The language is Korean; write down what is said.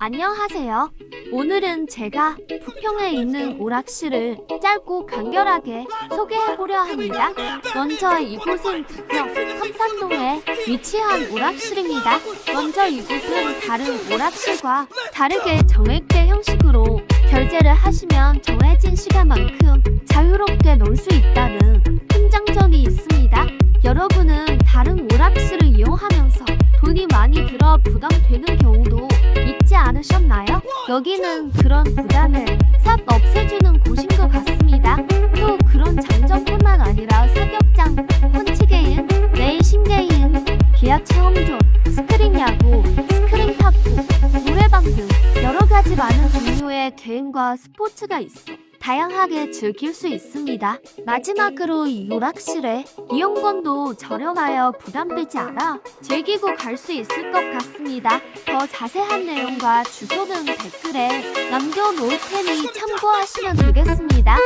안녕하세요. 오늘은 제가 부평에 있는 오락실을 짧고 간결하게 소개해보려 합니다. 먼저 이곳은 부평 삼산동에 위치한 오락실입니다. 먼저 이곳은 다른 오락실과 다르게 정액제 형식으로 결제를 하시면 정해진 시간만큼 자유롭게 놀 수 있다는 큰 장점이 있습니다. 여러분은 다른 오락실을 이용하면서 돈이 많이 들어 부담되는 있지 않으셨나요? 여기는 그런 부담을 싹 없애주는 곳인 것 같습니다. 또 그런 장점뿐만 아니라 사격장, 펀치게임, 레이싱 게임, 계약 체험존, 스크린 야구, 스크린 탁구, 노래방 등 여러 가지 많은 종류의 게임과 스포츠가 있어 다양하게 즐길 수 있습니다. 마지막으로 이 오락실의 이용권도 저렴하여 부담되지 않아 즐기고 갈 수 있을 것 같습니다. 더 자세한 내용과 주소는 댓글에 남겨놓을 테니 참고하시면 되겠습니다.